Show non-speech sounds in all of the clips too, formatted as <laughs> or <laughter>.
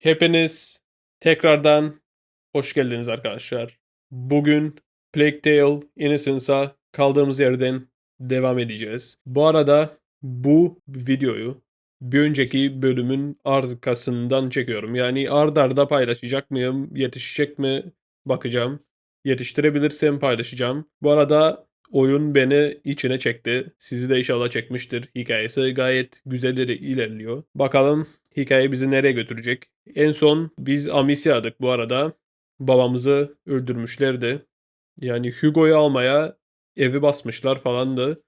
Hepiniz tekrardan hoş geldiniz arkadaşlar. Bugün Plague Tale Innocence'a kaldığımız yerden devam edeceğiz. Bu arada bu videoyu bir önceki bölümün arkasından çekiyorum. Yani ard arda paylaşacak mıyım, yetişecek mi bakacağım. Yetiştirebilirsem paylaşacağım. Bu arada oyun beni içine çekti. Sizi de inşallah çekmiştir. Hikayesi gayet güzel ilerliyor. Bakalım hikaye bizi nereye götürecek. En son biz Amisia'dık bu arada. Babamızı öldürmüşlerdi. Yani Hugo'yu almaya evi basmışlar falandı.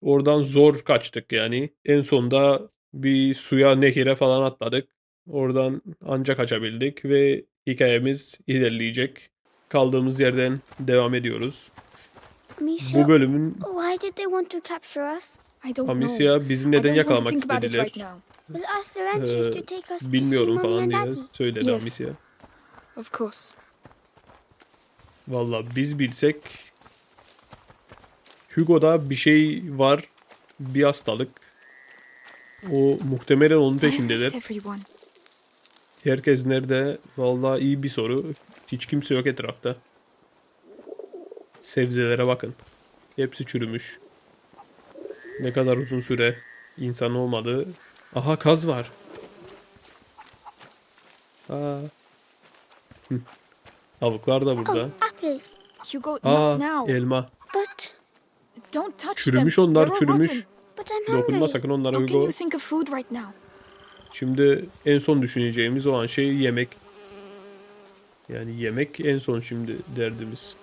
Oradan zor kaçtık yani. En sonda bir suya, nehire falan atladık. Oradan ancak kaçabildik ve hikayemiz ilerleyecek. Kaldığımız yerden devam ediyoruz. Amicia, Bu bölümün why did they want to capture us? I don't know. Amicia bizi I neden don't want to yakalamak think about it istediler right now. Ee, to take us to see bilmiyorum falan diye Daddy. söyledi Yes. Amicia. Of course. Valla biz bilsek Hugo'da bir şey var. Bir hastalık. O muhtemelen onun peşindeler. Herkes nerede? Valla iyi bir soru. Hiç kimse yok etrafta. Sebzelere bakın. Hepsi çürümüş. Ne kadar uzun süre insan olmadı. Aha kaz var. Aa. Hı. Tavuklar da burada. Oh, apples. Hugo, Aa not now. elma. But, Don't touch Çürümüş onlar çürümüş. but I'm hungry. Dokunma sakın onlara How can Hugo. you think of food right now? Şimdi en son düşüneceğimiz o an şey yemek. Yani yemek en son şimdi derdimiz.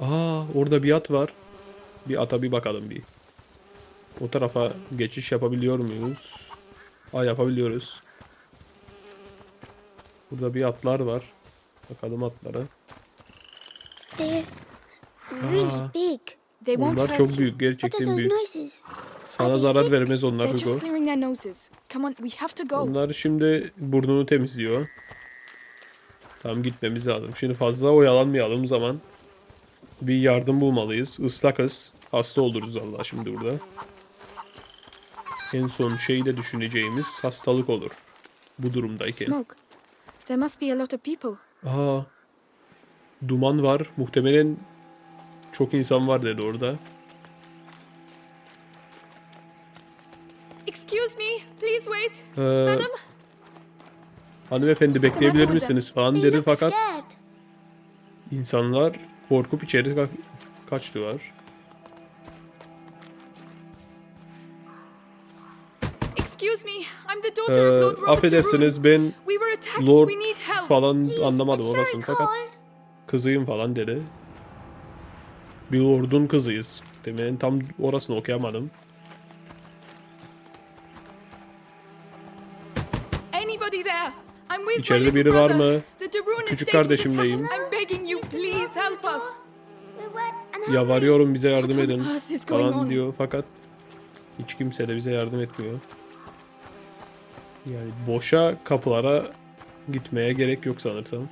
Aa orada bir at var. Bir ata bir bakalım bir. O tarafa geçiş yapabiliyor muyuz? Aa yapabiliyoruz. Burada bir atlar var. Bakalım atlara. They're really big. They won't Onlar hurt çok you. büyük. What are Gerçekten those büyük. noises? Sana zarar vermez onlar They're just Hugo. clearing their noses. Come on, we have to go. Onlar şimdi burnunu temizliyor. Tamam gitmemiz lazım. Şimdi fazla oyalanmayalım zaman. Bir yardım bulmalıyız. Islakız. Hasta oluruz Allah şimdi burada. En son şeyi de düşüneceğimiz hastalık olur. Bu durumdayken. Smoke. There must be a lot of people. Aa. Duman var. Muhtemelen çok insan var dedi orada. Excuse me, please wait. Ee, Madam? hanımefendi bekleyebilir misiniz falan dedi fakat insanlar korkup içeri ka- kaçtılar. Ee, affedersiniz ben. Lord falan anlamadım orasını fakat kızıyım falan dedi. Bir lordun kızıyız. Demenin tam orasını okuyamadım. Anybody there? I'm with İçeride biri var mı? Küçük kardeşimleyim. Yalvarıyorum bize yardım edin falan diyor fakat hiç kimse de bize yardım etmiyor. Yani boşa kapılara gitmeye gerek yok sanırsam.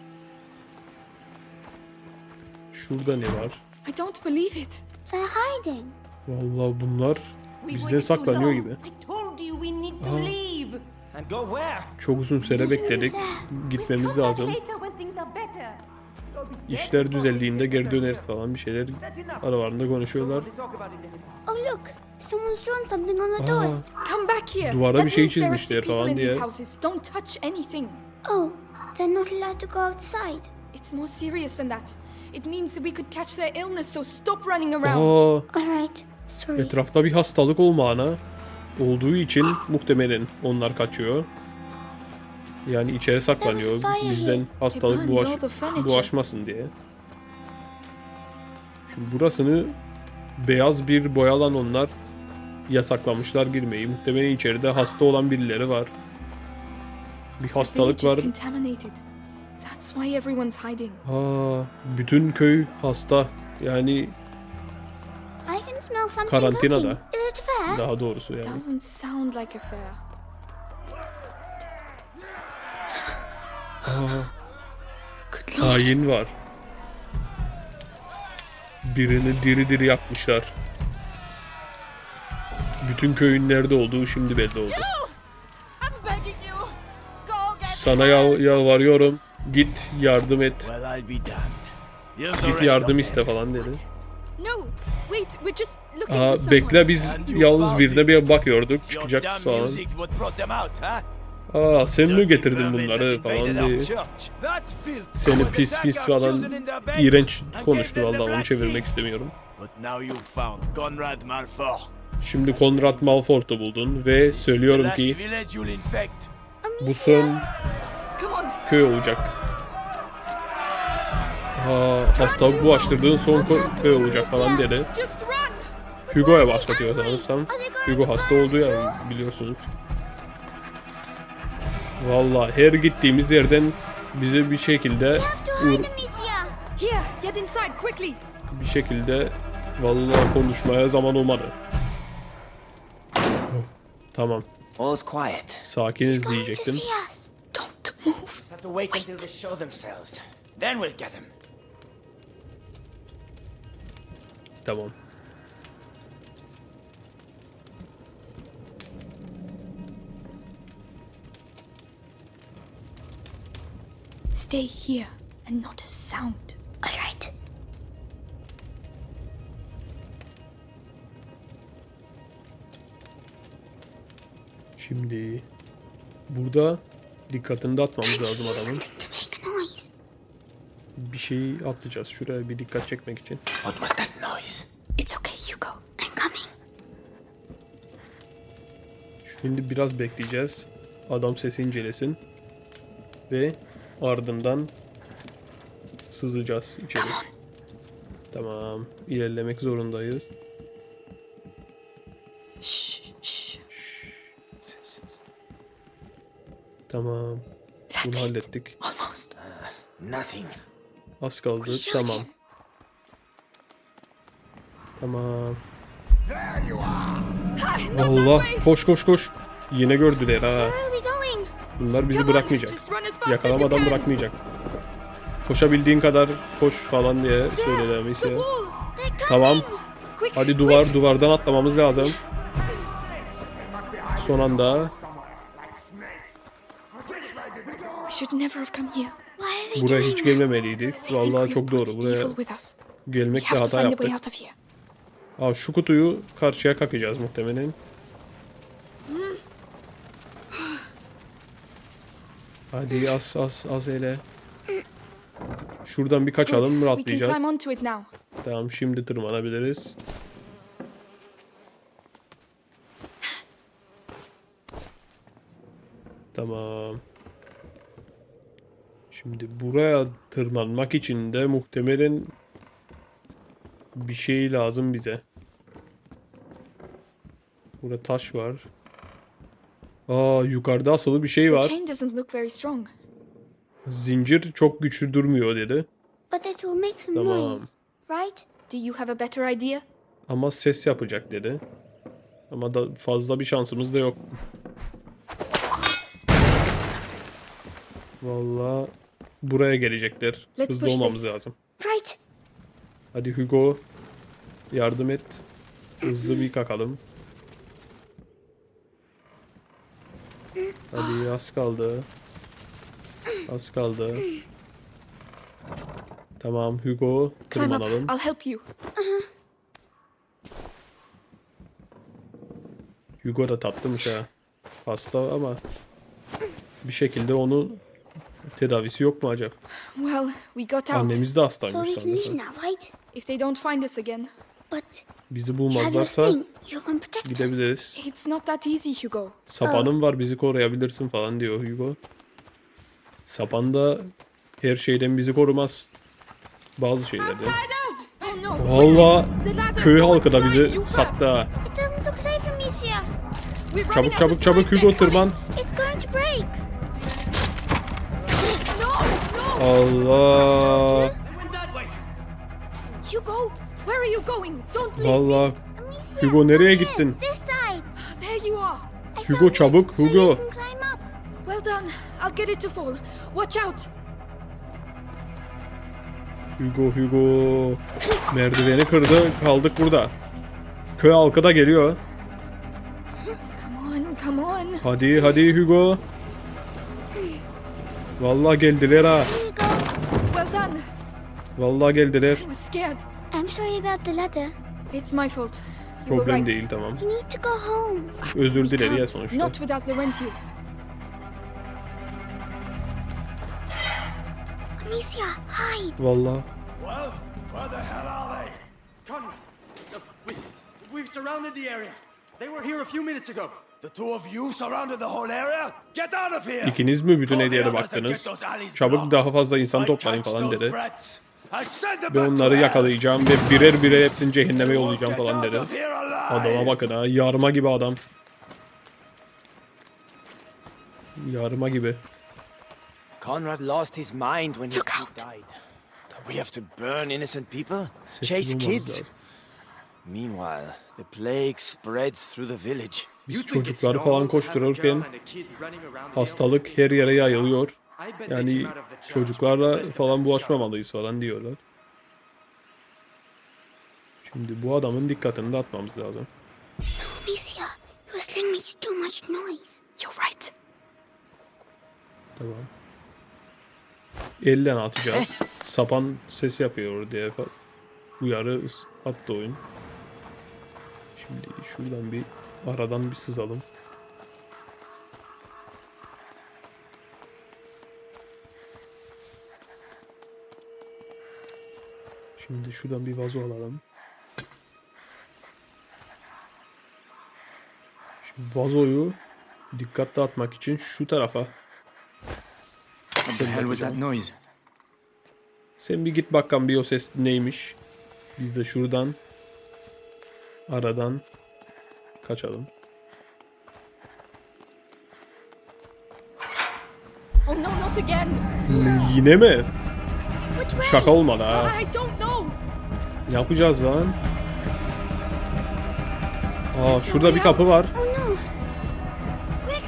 Şurada ne var? I don't believe it. They're hiding. Vallahi bunlar bizden saklanıyor gibi. Ah. where? Çok uzun süre bekledik. Gitmemiz lazım. İşler düzeldiğinde geri döneriz falan bir şeyler aralarında konuşuyorlar. Oh look, someone's drawn something on the doors. Come back here. Duvara bir şey means there are çizmişler falan in these diye. houses. Don't touch anything. Oh, they're not allowed to go outside. It's more serious than that. It means that we could catch their illness, so stop running around. Aa, All right, sorry. etrafta bir hastalık olmağına olduğu için muhtemelen onlar kaçıyor. Yani içeri saklanıyor. Bizden hastalık furniture. bulaşmasın diye. Şimdi burasını beyaz bir boyalan onlar yasaklamışlar girmeyi. Muhtemelen içeride hasta olan birileri var. Bir hastalık var. Aa, bütün köy hasta. Yani Karantinada. daha doğrusu yani. Doesn't sound like a fair. Good lord. Hain var. Birini diri diri yapmışlar. Bütün köyün nerede olduğu şimdi belli oldu. You. Sana yal- yalvarıyorum. Git yardım et. Git yardım iste falan dedi. Aa, bekle biz yalnız birine bir bakıyorduk. Çıkacak falan. Aa sen mi getirdin bunları falan diye. Seni pis pis falan iğrenç konuştu vallahi onu çevirmek istemiyorum. But now you've found Conrad Malfoy. Şimdi Konrad Malfort'u buldun ve söylüyorum ki bu son köy olacak. Aa, hasta bulaştırdığın son ko- köy olacak falan dedi. Hugo'ya bahsediyor sanırsam. Hugo hasta oldu ya biliyorsunuz. Vallahi her gittiğimiz yerden bize bir şekilde bir şekilde vallahi konuşmaya zaman olmadı. Tamam. All's quiet. Sakiniz Going to diyecektim. see us. Don't move. Have to wait until they show themselves. Then we'll get them. Tamam. Stay here and not a sound. Şimdi burada dikkatini dağıtmamız lazım adamın. Bir şeyi atacağız şuraya bir dikkat çekmek için. What was that noise? It's okay, Hugo. I'm coming. Şimdi biraz bekleyeceğiz. Adam sesi incelesin. Ve ardından sızacağız içeri. Tamam. İlerlemek zorundayız. Shh, shh. Sessiz. Tamam. That's Bunu it. hallettik. Almost. Nothing. Az kaldı. Tamam. him. Tamam. Ah, Allah. way. Koş koş koş. Yine gördüler ha. Where are we going? Bunlar bizi bırakmayacak. just run as fast as you Yakalamadan can. bırakmayacak. Koşabildiğin kadar koş falan diye söyledi The Amicia. wall. They're coming. Tamam. Quick, Hadi duvar duvardan atlamamız lazım. Son anda buraya hiç gelmemeliydik. Vallahi çok doğru. Buraya gelmekle hata yaptık. Aa, şu kutuyu karşıya kakacağız muhtemelen. Hadi az az az ele. Şuradan bir kaçalım rahatlayacağız. Tamam şimdi tırmanabiliriz. Tamam. Şimdi buraya tırmanmak için de muhtemelen bir şey lazım bize. Burada taş var. Aa yukarıda asılı bir şey var. Zincir çok güçlü durmuyor dedi. But it will make some Tamam. noise, right? Do you have a better idea? Ama ses yapacak dedi. Ama da fazla bir şansımız da yok. Vallahi buraya gelecekler. Let's Hızlı olmamız this. lazım. Right. Hadi Hugo yardım et. Hızlı bir kakalım. Hadi az kaldı. Az kaldı. Tamam Hugo tırmanalım. I'll help you. Hugo da tatlıymış ha. Hasta ama bir şekilde onun tedavisi yok mu acaba? Well, we got out. Annemiz de So hastaymış we can leave sanırsam. now, right? If they don't find us again, But Bizi you have your bulmazlarsa thing. You can protect us. gidebiliriz. it's not that easy, Hugo. Sapanım var bizi koruyabilirsin falan diyor Hugo. Sapan da her şeyden bizi korumaz. Bazı şeylerden. Oh no! Valla köy halkı da bizi sattı ha. It doesn't look safe. We're running Çabuk out çabuk çabuk Hugo tırman. Allah. Hugo, where are you going? Don't leave. Valla Hugo nereye gittin? This side. There you are. Hugo, çabuk, Hugo. Well done. I'll get it to fall. Watch out. Hugo Hugo. Merdiveni kırdı kaldık burada. Köy halkı da geliyor. Come on, come on. Hadi hadi Hugo. Vallahi geldiler ha. Vallahi geldiler. I was scared. I'm sorry about the ladder. It's my fault. You were Problem right. değil tamam. We need to go home. Özür diledi ya sonuçta. Not without Laurentius. Amicia, hide. Vallahi. Well, where the hell are they? Conrad, we, we've surrounded the area. They were here a few minutes ago. The two of you surrounded the whole area? Get out of here! İkiniz mi bütün and baktınız? Çabuk daha fazla insan toplayın falan dedi. brats. I send them Ve onları yakalayacağım ve birer birer hepsini cehenneme yollayacağım falan dedi. Adama bakın ha. Yarma gibi adam. Yarma gibi. Conrad lost his mind when his died. We have to burn innocent people, chase kids. Meanwhile, the plague spreads through the village. Biz çocukları falan koştururken hastalık her yere yayılıyor. Yani çocuklarla falan bulaşmamalıyız falan diyorlar. Şimdi bu adamın dikkatini dağıtmamız lazım. Amicia, your sling makes too much noise. You're right. Tamam. Elle atacağız. Sapan ses yapıyor diye uyarı attı oyun. Şimdi şuradan bir aradan bir sızalım. Şimdi şuradan bir vazo alalım. Şimdi vazoyu dikkatli atmak için şu tarafa What the hell was that noise? Sen bir git bakalım bir o ses neymiş. Biz de şuradan aradan kaçalım. Oh no, not again. Yine mi? Şaka olmadı ha. Yapacağız lan? Aa şurada bir kapı var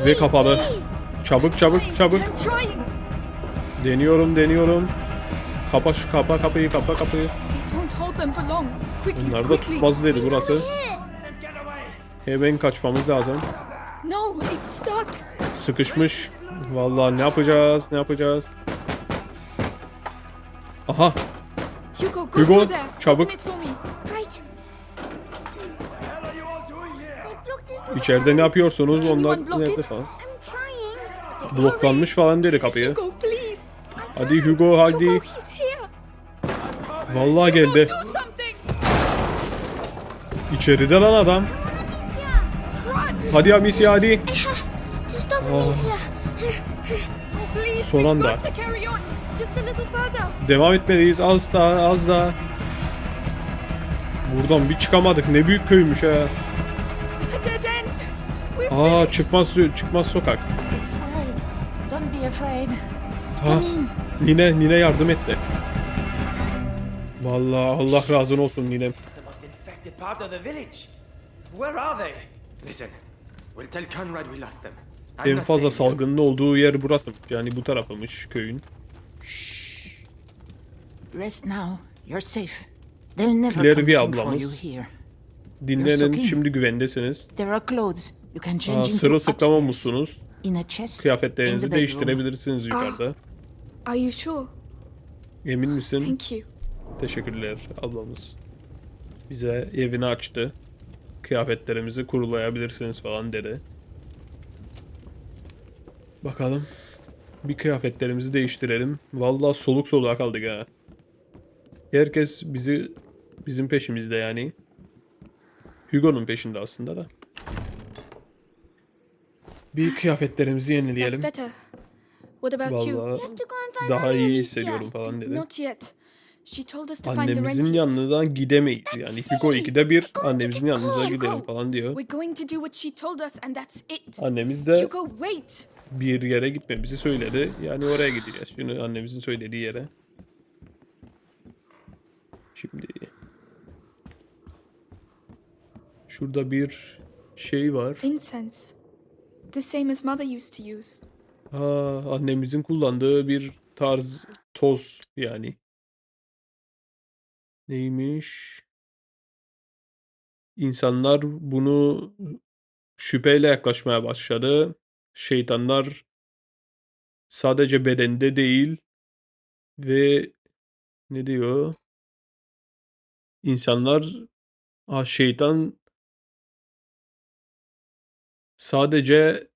Oh ve kapalı. Çabuk çabuk çabuk. Deniyorum deniyorum. Kapa şu kapa kapıyı kapa kapıyı. Bunlar da tutmaz dedi burası. Hemen kaçmamız lazım. Sıkışmış. Vallahi ne yapacağız? Ne yapacağız? Aha Hugo, çabuk. İçeride ne yapıyorsunuz? Onlar nerede falan? Bloklanmış falan dedi kapıyı. Hadi Hugo hadi. Vallahi geldi. İçeride lan adam. Hadi Amicia hadi. Stop Amicia. Oh. Son anda. Devam etmeliyiz. Az daha az daha. Buradan bir çıkamadık. Ne büyük köymüş ha. Aa çıkmaz çıkmaz sokak. This way. Don't be afraid. Ha, Nine Nine yardım etti. Vallahi Allah razı olsun Ninem. En fazla salgının olduğu yer burası. Yani bu tarafımış köyün. Rest now. You're safe. They'll never Claire come looking for you ablamız. here. Dinlenin şimdi güvendesiniz. There are clothes you can change Aa, into sırılsıklam upstairs. olmuşsunuz. In a chest. in Kıyafetlerinizi the bedroom. değiştirebilirsiniz yukarıda. Are you sure? Emin misin? Thank you. Teşekkürler ablamız. Bize evini açtı. Kıyafetlerimizi kurulayabilirsiniz falan dedi. Bakalım. Bir kıyafetlerimizi değiştirelim. Vallahi soluk soluğa kaldık ha. Herkes bizi bizim peşimizde yani. Hugo'nun peşinde aslında da. Bir kıyafetlerimizi yenileyelim. Vallahi daha iyi hissediyorum falan dedi. Annemizin yanından gidemeyiz. Yani Hugo ikide bir Going to annemizin yanınıza gidelim falan diyor. Annemiz de Hugo, wait. Bir yere gitmemizi söyledi. Yani oraya gideceğiz. Şimdi annemizin söylediği yere. Şimdi şurada bir şey var. Incense. The same as mother used to use. Aa, annemizin kullandığı bir tarz toz yani. Neymiş? İnsanlar bunu şüpheyle yaklaşmaya başladı. Şeytanlar sadece bedende değil ve ne diyor? İnsanlar ah, şeytan sadece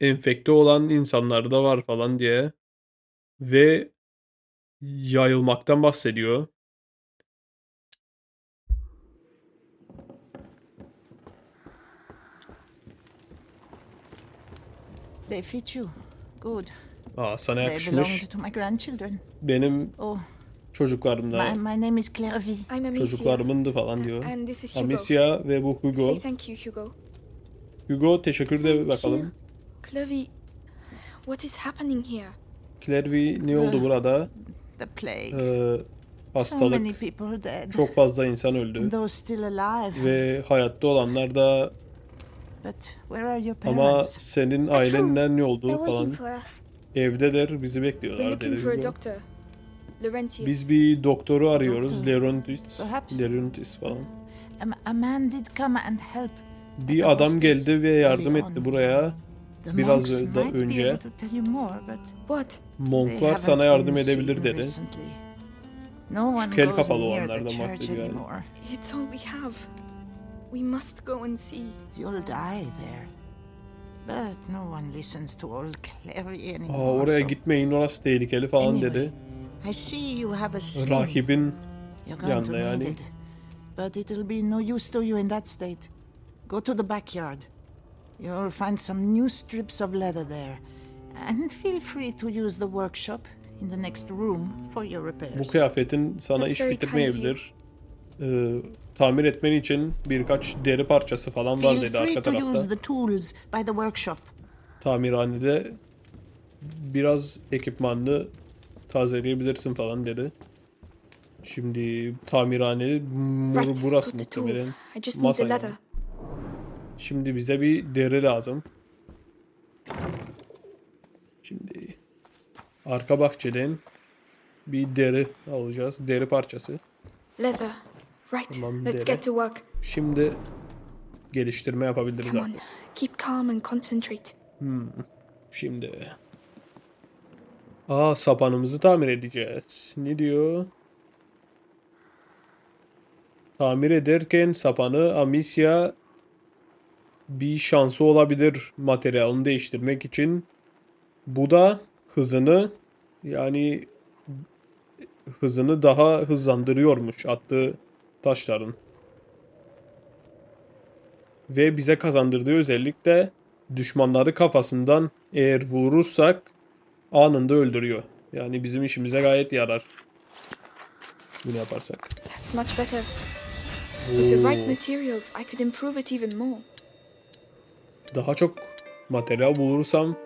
enfekte olan insanlarda var falan diye ve yayılmaktan bahsediyor. They fit you. Good. Aa sana They yakışmış. belonged to my grandchildren. Benim Oh, çocuklarımda, my, my name is Clairvy. I'm Amicia. çocuklarımındı falan diyor. And this is Hugo. Amicia ve bu Hugo. Say thank you, Hugo. Hugo teşekkür de bakalım. Clovey, what is happening here? Clervy ne oldu burada? The plague. Ee, so many people dead. Çok fazla insan öldü. Those still alive. Ve hayatta olanlar da But where are your ama parents? senin ailenden ne They're waiting falan. for us. Evdeler bizi We're bekliyorlar looking dedi for a Hugo. doctor. Laurentius. Biz bir doktoru arıyoruz. Doktor. Lerontis. Perhaps. Lerontis falan. A, a man did come and help. Bir adam geldi ve yardım etti buraya. The Biraz monks da might be önce. able to tell you more, but What? they Monklar haven't sana yardım been edebilir seen dedi. recently. No one kel goes kafalı near the olanlardan church bahsediyor yani. anymore. It's all we have. We must go and see. You'll die there. But no one listens to old Clary anymore. Aa, oraya so- gitmeyin orası tehlikeli falan Anyway, dedi. I see you have a sling. Rahibin You're going to yanında need yani. it. But it'll be no use to you in that state. Go to the backyard. You'll find some new strips of leather there. And feel free to use the workshop in the next room for your bu repairs. kıyafetin sana That's iş very kind of bitirmeyebilir. Ee, tamir etmen için birkaç deri parçası falan var dedi arka tarafta. Tamirhanede biraz ekipmanını tazeleyebilirsin falan dedi. Şimdi tamirhane Right, burası muhtemelen. Masa yani. Şimdi bize bir deri lazım. Şimdi arka bahçeden bir deri alacağız. Deri parçası. Leather. Right, Tamam, let's deri. get to work. Şimdi geliştirme yapabiliriz Come on, artık. keep calm and concentrate. Şimdi. Aa sapanımızı tamir edeceğiz. Ne diyor? Tamir ederken sapanı Amicia bir şansı olabilir materyalini değiştirmek için. Bu da hızını yani hızını daha hızlandırıyormuş attığı taşların. Ve bize kazandırdığı özellik de düşmanları kafasından eğer vurursak anında öldürüyor. Yani bizim işimize gayet yarar. Bunu yaparsak. That's much better. With the right materials, I could improve it even more. Daha çok materyal bulursam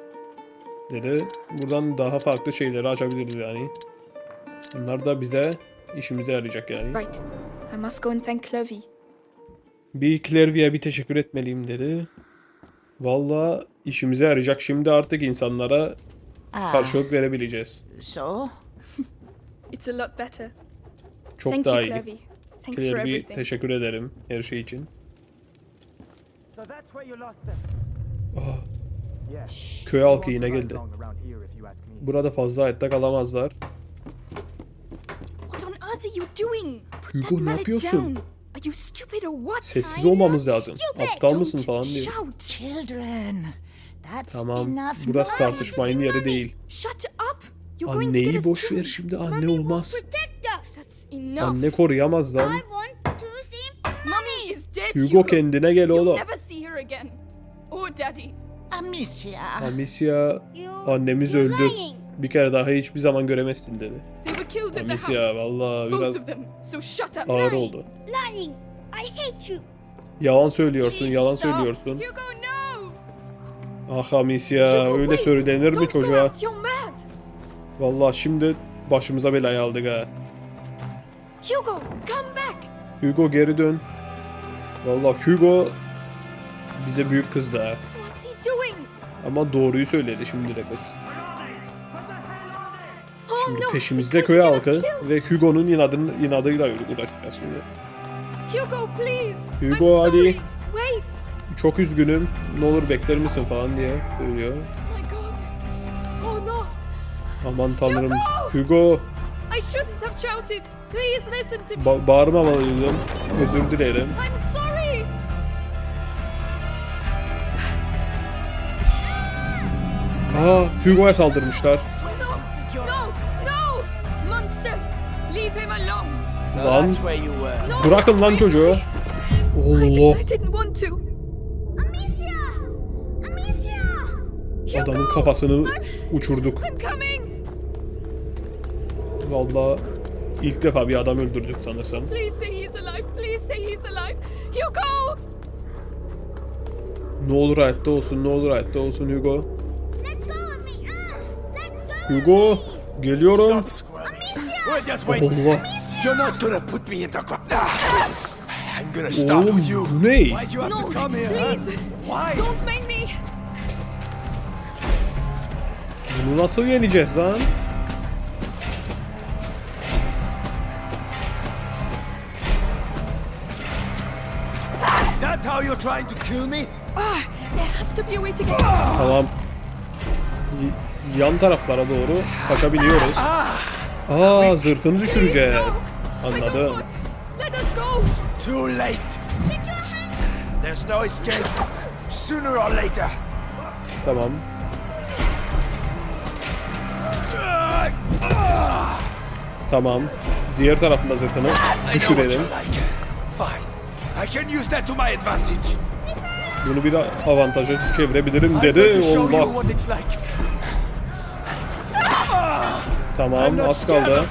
dedi buradan daha farklı şeyleri açabiliriz yani. Bunlar da bize işimize yarayacak yani. Right, I must go and thank Clovey. Bir Clervia'ya bir teşekkür etmeliyim dedi. Valla işimize yarayacak. Şimdi artık insanlara Ah, karşılık verebileceğiz. so <laughs> It's a lot better. Çok Thank daha you, iyi. Clovey. Thanks for Clervi everything. teşekkür ederim her şey için. So that's where you lost them. Yes. Köy halkı yine geldi. Burada fazla hayatta kalamazlar. What on earth are you doing? Hugo ne yapıyorsun? Are you stupid or what? Sessiz olmamız lazım. Aptal mısın falan diyor. shout, children. That's Tamam, enough burası noise. tartışmanın yeri değil. Shut up! You're going to get Anneyi boş ver şimdi anne olmaz. Protect us. That's enough. Anne koruyamaz lan. I want to see Mommy is dead. Hugo kendine gel You'll oğlum. never see her again. Or daddy. Amicia. Annemiz öldü. Bir kere daha hiçbir zaman göremezsin dedi. Killed at the Amicia house. valla Both biraz of them. So shut up. ağır oldu. Lying. I hate you. Yalan söylüyorsun, yalan Stop. söylüyorsun. Hugo, no! Ah Amicia Hugo, öyle wait. söylenir mi Don't go çocuğa? out. You're mad. Valla şimdi başımıza belayı aldık ha. Hugo, come back. Hugo geri dön. Valla Hugo bize büyük kızdı ha. What's he doing? Ama doğruyu söyledi şimdi de kız. Şimdi peşimizde köy halkı ve Hugo'nun inadını, inadıyla uğraşacağız şimdi. Hugo, please. Hugo, hadi. Çok üzgünüm. Ne olur bekler misin falan diye söylüyor. Oh! Aman tanrım. Hugo I shouldn't have shouted. Please listen to me. ba- bağırmamalıydım. Özür dilerim. I'm sorry. Aa Hugo'ya saldırmışlar. Lan. that's where you were. No, Bırakın lan çocuğu. Allah. I didn't want to. Amicia! Amicia! Adamın kafasını I'm, uçurduk. I'm coming. Vallahi ilk defa bir adam öldürdük sanırsam. Ne olur hayatta olsun, ne olur hayatta olsun Hugo. Uh! Hugo, geliyorum. Allah. You're not gonna put me in the ground. Ah! I'm gonna start Oğlum with you. bu ne? Why'd you have No, to come here? huh? please. Why? Don't make me. Bunu nasıl yeneceğiz lan? Is that how you're trying to kill me? Ah, there has to be a way to get. Tamam. Y- yan taraflara doğru kaçabiliyoruz. Aa zırhını düşüreceğiz. Anladım. Let us go. Too late. There's no escape. Sooner or later. Tamam. Tamam. Diğer tarafında zırhını düşürelim. you like. Fine. I can use that to my advantage. Bunu bir avantaja çevirebilirim I'm dedi. Allah. Tamam az kaldı.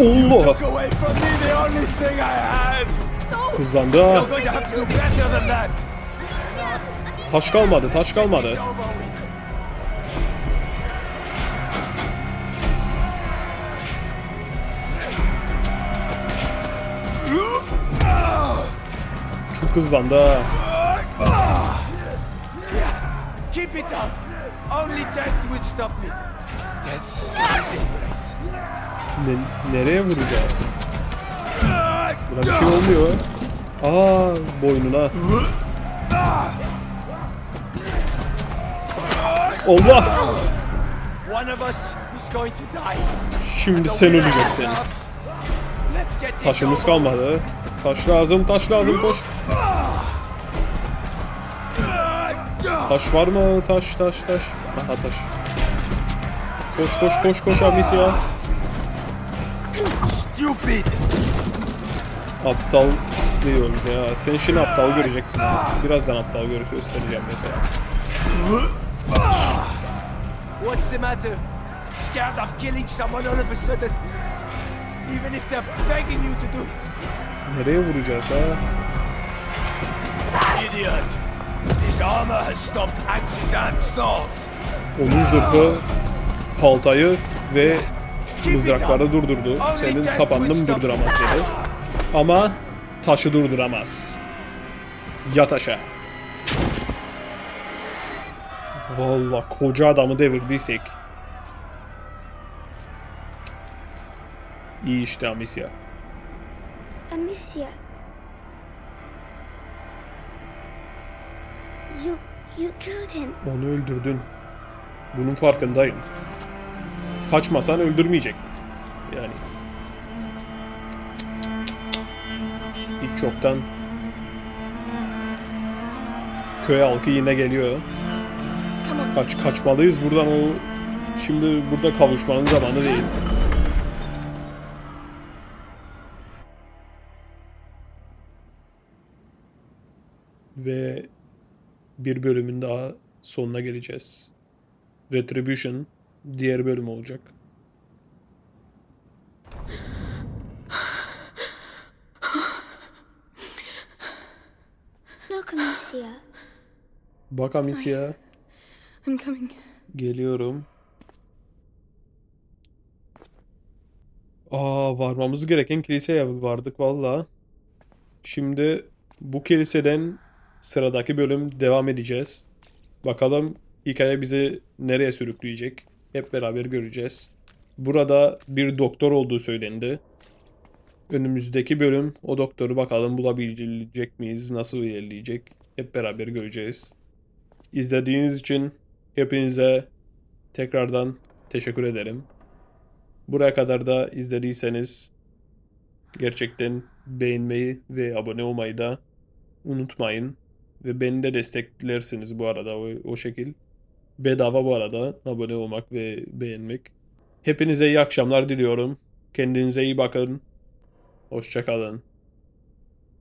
Allah. Hızlandı. Taş kalmadı, taş kalmadı. Çok hızlandı ha. Keep it up. Only death will stop me. Death's sweet embrace. Ne- nereye vuracağız? Buna bir şey olmuyor. Aa boynuna. Allah! One of us is going to die. Şimdi sen öleceksin. Taşımız kalmadı. Taş lazım, taş lazım koş. Taş var mı? Taş, taş, taş. Aha taş. Koş, koş, koş, koş Amicia. with. Stupid. Aptal diyoruz ya. Sen şimdi aptal göreceksin. Birazdan aptal görüş göstereceğim mesela. What's the matter? Scared of killing someone all of a sudden? Even if they're begging you to do it. Nereye vuracağız ha? Idiot. Onun zırhı, paltayı ve mızrakları durdurdu. Senin sapanını mı durduramaz dedi. Ama taşı durduramaz. Yat aşağı. Valla koca adamı devirdiysek. İyi işte Amicia. Amicia. You you killed him. Onu öldürdün. Bunun farkındayım. Kaçmasan öldürmeyecek. Yani. Hiç çoktan köy halkı yine geliyor. Kaç kaçmalıyız buradan o şimdi burada kavuşmanın zamanı değil. Ve bir bölümün daha sonuna geleceğiz. Retribution diğer bölüm olacak. Look, Amicia. Bak Amicia, I'm coming. geliyorum. Aa varmamız gereken kiliseye vardık valla. Şimdi bu kiliseden sıradaki bölüm devam edeceğiz. Bakalım hikaye bizi nereye sürükleyecek. Hep beraber göreceğiz. Burada bir doktor olduğu söylendi. Önümüzdeki bölüm o doktoru bakalım bulabilecek miyiz, nasıl ilerleyecek. Hep beraber göreceğiz. İzlediğiniz için hepinize tekrardan teşekkür ederim. Buraya kadar da izlediyseniz gerçekten beğenmeyi ve abone olmayı da unutmayın. Ve beni de desteklersiniz bu arada o, o şekil. Bedava bu arada abone olmak ve beğenmek. Hepinize iyi akşamlar diliyorum. Kendinize iyi bakın. Hoşçakalın.